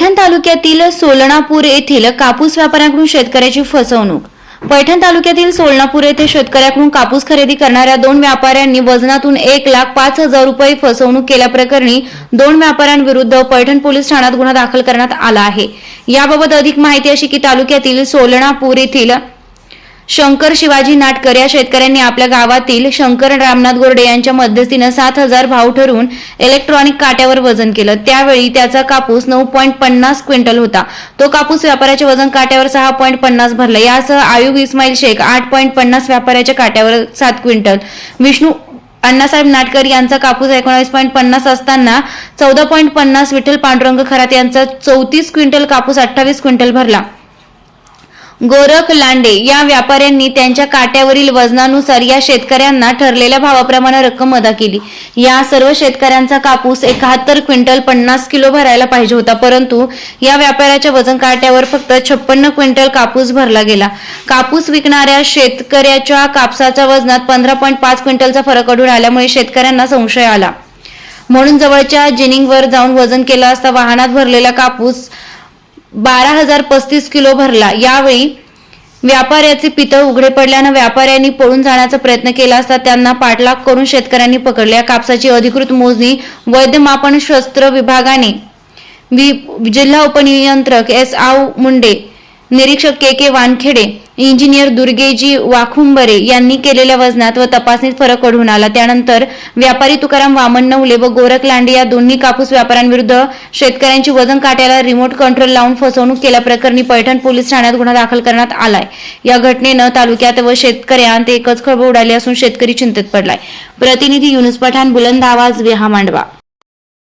तालुक्यातील सोलणापूर येथील कापूस व्यापाऱ्यांकडून शेतकऱ्याची फसवणूक. पैठण तालुक्यातील सोलणापूर येथे शेतकऱ्याकडून कापूस खरेदी करणाऱ्या दोन व्यापाऱ्यांनी वजनातून एक लाख पाच हजार रुपये फसवणूक केल्याप्रकरणी दोन व्यापाऱ्यांविरुद्ध पैठण पोलीस ठाण्यात गुन्हा दाखल करण्यात आला आहे. याबाबत अधिक माहिती अशी की तालुक्यातील सोलणापूर येथील शंकर शिवाजी नाटकर या शेतकऱ्यांनी आपल्या गावातील शंकर रामनाथ गोरडे यांच्या मध्यस्थीनं सात हजार भाव ठरवून इलेक्ट्रॉनिक काट्यावर वजन केलं. त्यावेळी त्याचा कापूस नऊ पॉईंट पन्नास क्विंटल होता. तो कापूस व्यापाऱ्याचे वजन काट्यावर सहा पॉईंट पन्नास भरला. यासह आयुब इस्माईल शेख आठ पॉईंट पन्नास व्यापाऱ्याच्या काट्यावर सात क्विंटल. विष्णू अण्णासाहेब नाटकर यांचा कापूस एकोणावीस पॉईंट पन्नास असताना चौदा पॉईंट पन्नास विठ्ठल पांडुरंग खरात यांचा चौतीस क्विंटल कापूस अठ्ठावीस क्विंटल भरला. गोरख लांडे या व्यापाऱ्यांनी त्यांच्या काट्यावरील वजनानुसार या शेतकऱ्यांना ठरलेल्या भावाप्रमाणे रक्कम अदा केली. या सर्व शेतकऱ्यांचा कापूस एकाहत्तर क्विंटल पन्नास किलो भरायला पाहिजे होता परंतु या व्यापाऱ्याच्या वजन काट्यावर फक्त छप्पन्न क्विंटल कापूस भरला गेला. कापूस विकणाऱ्या शेतकऱ्याच्या कापसाच्या वजनात पंधरा पॉईंट पाच क्विंटलचा फरक आढळून आल्यामुळे शेतकऱ्यांना संशय आला. म्हणून जवळच्या जिनिंगवर जाऊन वजन केलं असता वाहनात भरलेला कापूस बारा हजार पस्तीस किलो भरला. यावेळी व्यापाऱ्याचे पितळ उघडे पडल्यानं व्यापाऱ्यांनी पळून जाण्याचा प्रयत्न केला असता त्यांना पाठलाग करून शेतकऱ्यांनी पकडले. या कापसाची अधिकृत मोजणी वैद्यमापन शस्त्र विभागाने जिल्हा उपनियंत्रक एस आव मुंडे निरीक्षक के के वानखेडे इंजिनियर दुर्गेजी वाखुंबरे यांनी केलेल्या वजनात व तपासणीत फरक आढळून आला. त्यानंतर व्यापारी तुकाराम वामन नवले व गोरख लांडे या दोन्ही कापूस व्यापाऱ्यांविरुद्ध शेतकऱ्यांची वजन काट्याला रिमोट कंट्रोल लावून फसवणूक केल्याप्रकरणी पैठण पोलीस ठाण्यात गुन्हा दाखल करण्यात आलाय. या घटनेनं तालुक्यात व शेतकऱ्यांत एकच खळबळ उडाली असून शेतकरी चिंतेत पडलाय. प्रतिनिधी युनुस पठाण बुलंद आवाज विहा मांडवा